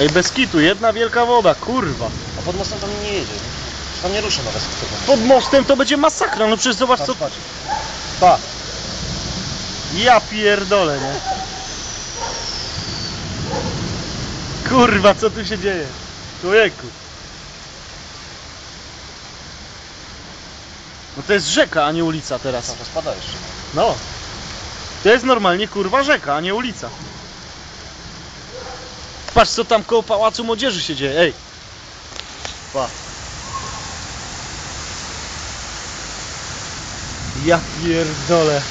Ej, bez kitu, jedna wielka woda, kurwa. A pod mostem tam nie jedzie. Tam nie rusza nawet. Pod mostem to będzie masakra, no przecież zobacz co... Patrz. Pa. Ja pierdolę, nie? Kurwa, co tu się dzieje? Człowieku. No to jest rzeka, a nie ulica teraz. Co, to spada jeszcze. No. To jest normalnie kurwa rzeka, a nie ulica. Patrz co tam koło Pałacu Młodzieży się dzieje, ej. Pa. Ja pierdolę.